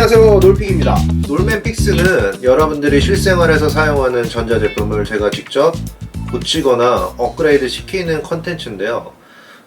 안녕하세요. 놀픽입니다. 놀맨픽스는 여러분들이 실생활에서 사용하는 전자제품을 제가 직접 고치거나 업그레이드 시키는 컨텐츠인데요.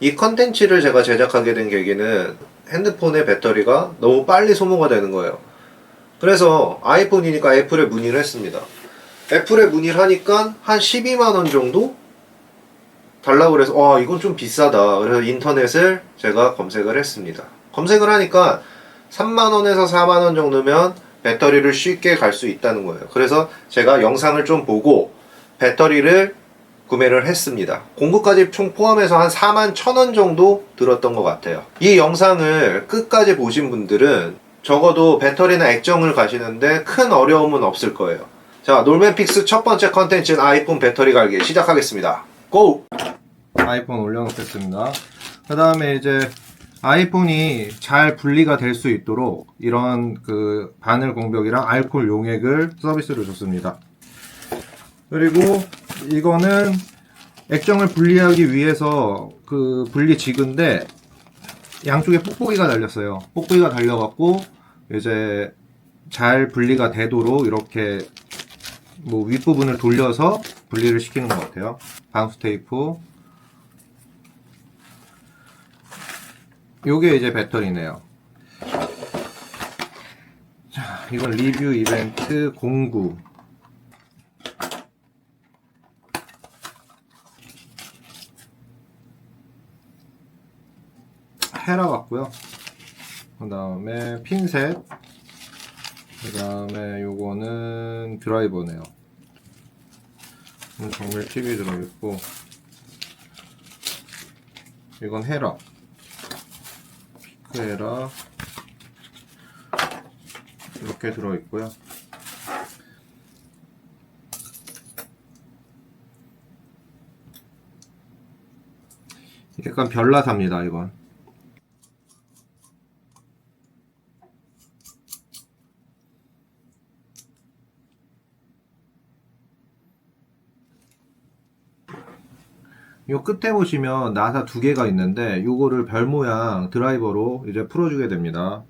이 컨텐츠를 제가 제작하게 된 계기는 핸드폰의 배터리가 너무 빨리 소모가 되는 거예요. 그래서 아이폰이니까 애플에 문의를 했습니다. 애플에 문의를 하니까 한 12만원 정도 달라고 그래서 와 이건 좀 비싸다. 그래서 인터넷을 제가 검색을 했습니다. 검색을 하니까 3만원에서 4만원 정도면 배터리를 쉽게 갈 수 있다는 거예요. 그래서 제가 영상을 좀 보고 배터리를 구매를 했습니다. 공구까지 총 포함해서 한 4만 1천원 정도 들었던 것 같아요. 이 영상을 끝까지 보신 분들은 적어도 배터리나 액정을 가시는데 큰 어려움은 없을 거예요. 자 놀맨픽스 첫 번째 컨텐츠는 아이폰 배터리 갈기 시작하겠습니다. 고! 아이폰 올려놓겠습니다. 그 다음에 이제 아이폰이 잘 분리가 될 수 있도록 이런 그 바늘 공벽이랑 알콜 용액을 서비스로 줬습니다. 그리고 이거는 액정을 분리하기 위해서 그 분리 지그인데 양쪽에 뽁뽁이가 달렸어요. 뽁뽁이가 달려갖고 이제 잘 분리가 되도록 이렇게 뭐 윗부분을 돌려서 분리를 시키는 것 같아요. 방수 테이프 요게 이제 배터리네요. 자, 이건 리뷰 이벤트 공구. 헤라 같고요. 그 다음에 핀셋. 그 다음에 요거는 드라이버네요. 음, 정밀 TV 들어있고. 이건 헤라. 피크에라 이렇게 들어있고요. 약간 별나사입니다, 이건. 요 끝에 보시면 나사 두 개가 있는데 요거를 별 모양 드라이버로 이제 풀어주게 됩니다.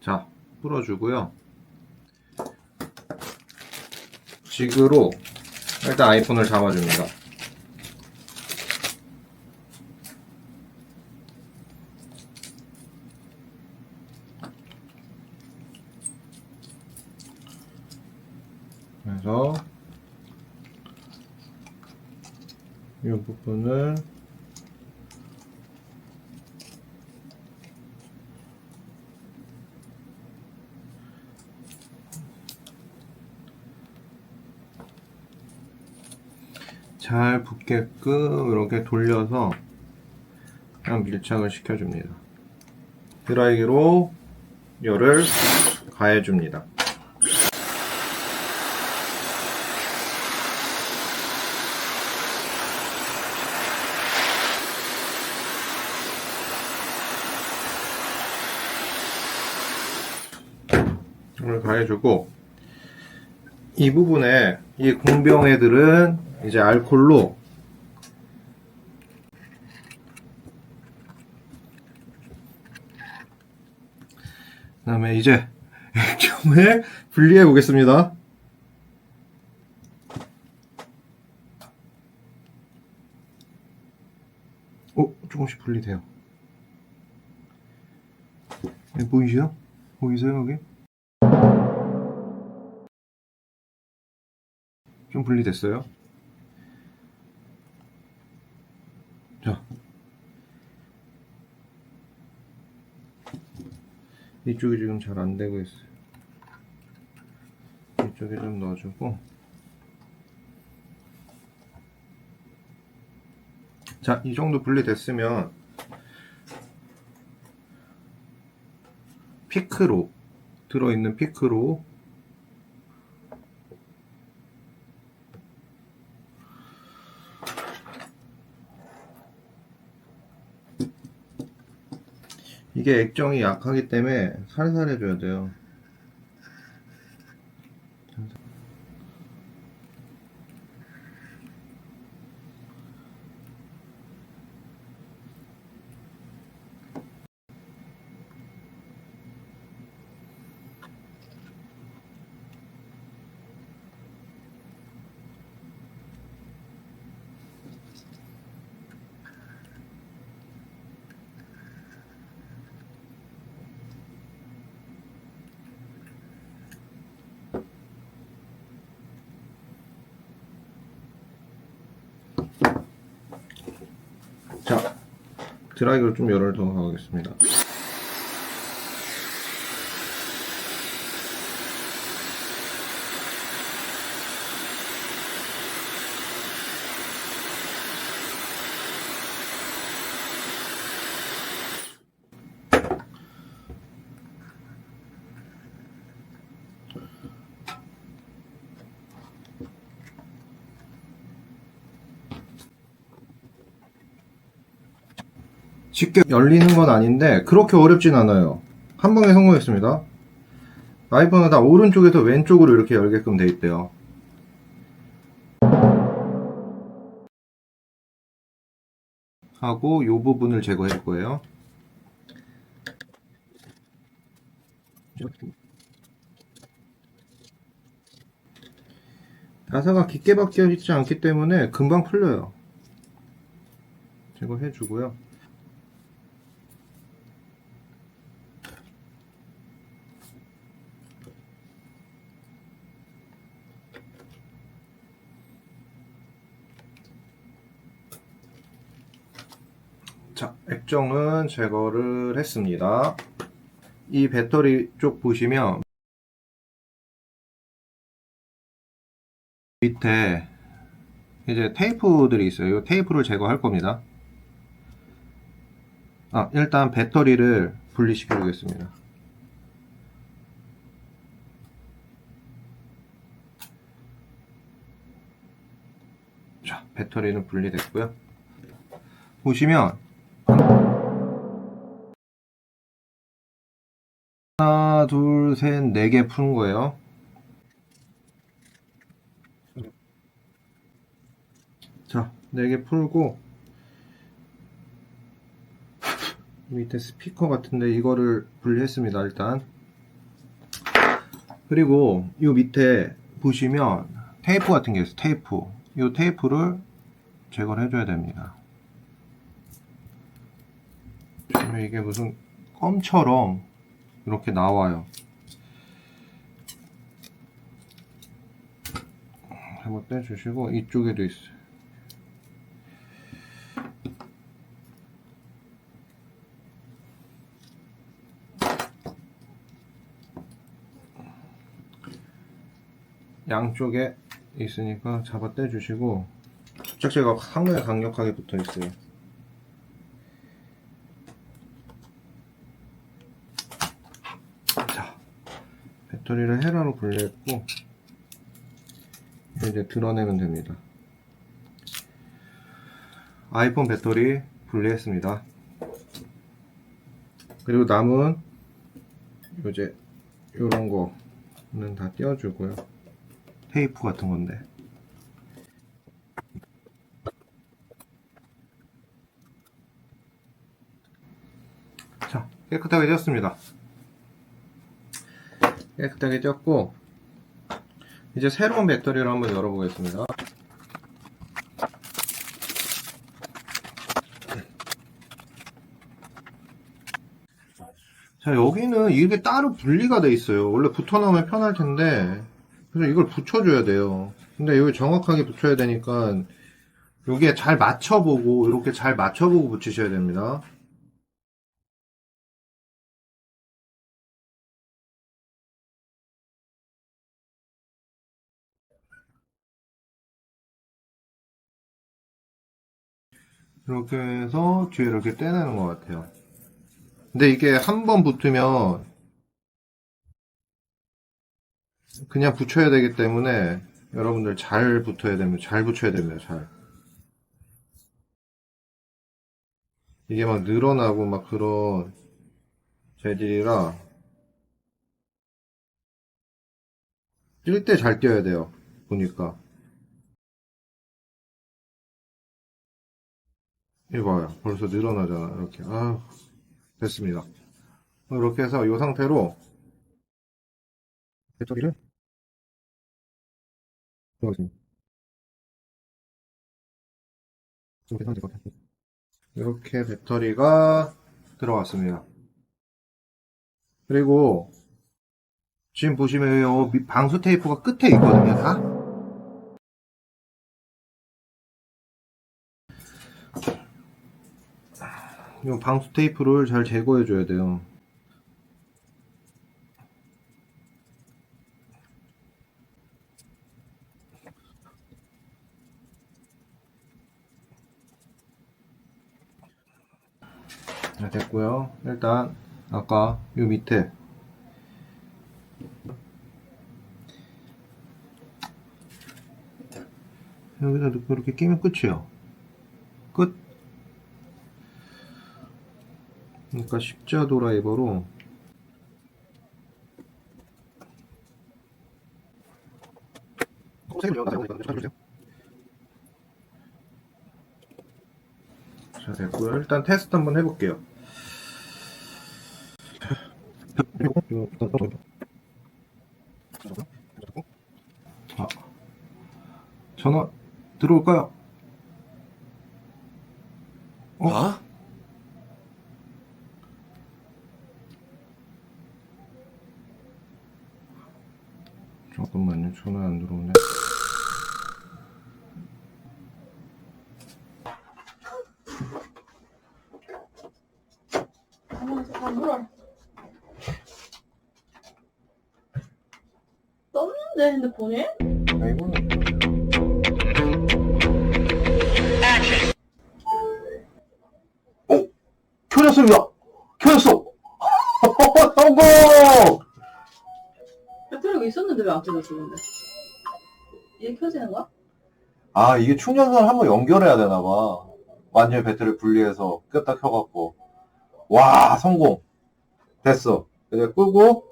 자, 풀어주고요. 지그로 일단 아이폰을 잡아줍니다. 그래서 이 부분을 잘 붙게끔 이렇게 돌려서 그냥 밀착을 시켜줍니다. 드라이기로 열을 가해줍니다. 이걸 가해주고 이 부분에 이 공병 애들은 이제 알콜로 그 다음에 이제 액정을 분리해 보겠습니다 오 조금씩 분리돼요 네, 보이시죠? 보이세요 여기? 좀 분리됐어요. 자. 이쪽이 지금 잘 안 되고 있어요. 이쪽에 좀 넣어주고. 자, 이 정도 분리됐으면 피크로 들어있는 피크로 이게 액정이 약하기 때문에 살살 해줘야 돼요. 자, 드라이기를 좀 열을 더 하겠습니다. 쉽게 열리는 건 아닌데 그렇게 어렵진 않아요. 한 방에 성공했습니다. 아이폰은 다 오른쪽에서 왼쪽으로 이렇게 열게끔 돼 있대요. 하고 이 부분을 제거해 줄 거예요. 나사가 깊게 박혀 있지 않기 때문에 금방 풀려요. 제거해 주고요. 자, 액정은 제거를 했습니다. 이 배터리 쪽 보시면 밑에 이제 테이프들이 있어요. 이 테이프를 제거할 겁니다. 아, 일단 배터리를 분리시켜 주겠습니다. 자, 배터리는 분리됐고요. 보시면 하나, 둘, 셋, 네 개 푸는 거예요. 자, 네 개 풀고 밑에 스피커 같은데 이거를 분리했습니다, 일단. 그리고 이 밑에 보시면 테이프 같은 게 있어요, 테이프. 이 테이프를 제거를 해줘야 됩니다. 보시면 이게 무슨 껌처럼 이렇게 나와요. 한번 떼주시고 이쪽에도 있어요. 양쪽에 있으니까 잡아 떼주시고 접착제가 상당히 강력하게 붙어 있어요. 자, 배터리를 헤라로 분리했고 이제 드러내면 됩니다. 아이폰 배터리 분리했습니다. 그리고 남은 이제 이런 거는 다 떼어주고요. 테이프 같은 건데. 자, 깨끗하게 떼었습니다. 깨끗하게 떼었고, 이제 새로운 배터리를 한번 열어보겠습니다. 자, 여기는 이게 따로 분리가 돼 있어요. 원래 붙어 나오면 편할 텐데, 그래서 이걸 붙여줘야 돼요. 근데 여기 정확하게 붙여야 되니까, 여기에 잘 맞춰보고, 이렇게 잘 맞춰보고 붙이셔야 됩니다. 이렇게 해서 뒤에 이렇게 떼내는 것 같아요. 근데 이게 한 번 붙으면 그냥 붙여야 되기 때문에 여러분들 잘 붙어야 됩니다. 잘 붙여야 됩니다. 잘. 이게 막 늘어나고 막 그런 재질이라 뛸 때 잘 뛰어야 돼요. 보니까. 이거 봐요. 벌써 늘어나잖아. 이렇게. 아 됐습니다. 이렇게 해서 이 상태로 배터리를 넣어주세요. 이렇게 될것 같아요. 이렇게 배터리가 들어왔습니다. 그리고 지금 보시면 방수 테이프가 끝에 있거든요. 다. 이 방수 테이프를 잘 제거해 줘야 돼요. 자, 됐고요. 일단 아까 요 밑에 여기다 넣고 이렇게 끼면 끝이에요. 끝. 그러니까 십자 드라이버로 자 됐고요. 일단 테스트 한번 해볼게요. 자, 전화 들어올까요? 어? 잠깐만요. 전화 안 들어오네. 떴는데 핸드폰에? 아, 이거는 어? 켜졌습니다. 켜졌어. 성공. 있었는데 왜 안 켜졌어 근데? 이게 켜지는 거야? 아 이게 충전선을 한번 연결해야 되나 봐. 완전히 배터리 분리해서 꼈다 켜갖고 와 성공. 됐어. 이제 끄고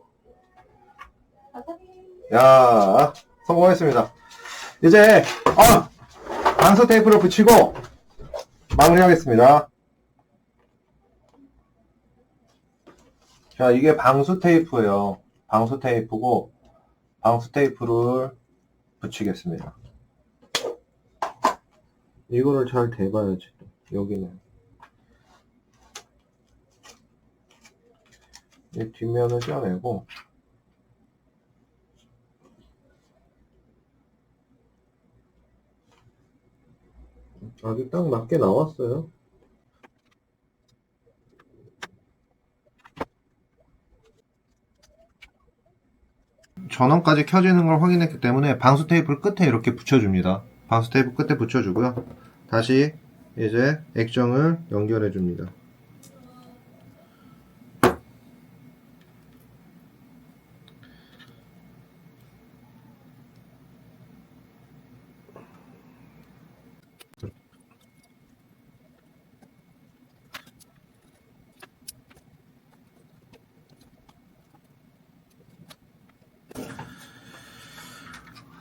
야 성공했습니다. 이제 아 방수 테이프를 붙이고 마무리하겠습니다. 자 이게 방수 테이프예요. 방수 테이프고 방수 테이프를 붙이겠습니다. 이거를 잘 대봐야지 여기는 이 뒷면을 떼어내고 아주 딱 맞게 나왔어요. 전원까지 켜지는 걸 확인했기 때문에 방수 테이프를 끝에 이렇게 붙여줍니다. 방수 테이프 끝에 붙여주고요. 다시 이제 액정을 연결해 줍니다.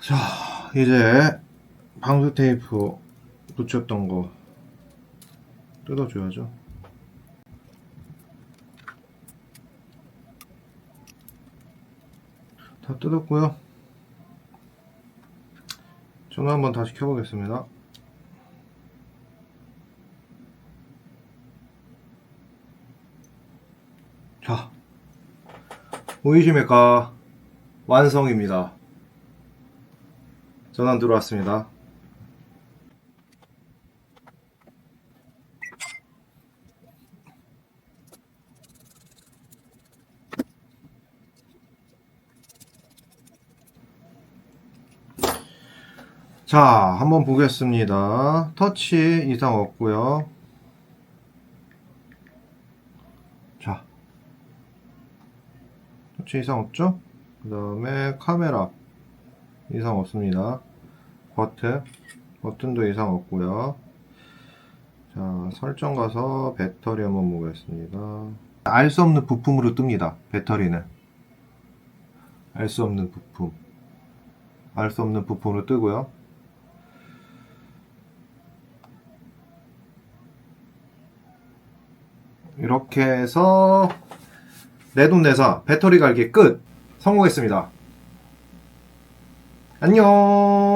자, 이제 방수 테이프 붙였던 거 뜯어줘야죠. 다 뜯었고요. 전화 한번 다시 켜보겠습니다. 자, 보이십니까? 완성입니다. 전화 들어왔습니다. 자, 한번 보겠습니다. 터치 이상 없고요. 자, 터치 이상 없죠? 그 다음에 카메라 이상 없습니다. 버튼, 버튼도 이상 없고요. 자, 설정 가서 배터리 한번 보겠습니다. 알 수 없는 부품으로 뜹니다. 배터리는. 알 수 없는 부품. 알 수 없는 부품으로 뜨고요. 이렇게 해서 내돈내산 배터리 갈기 끝! 성공했습니다. 안녕!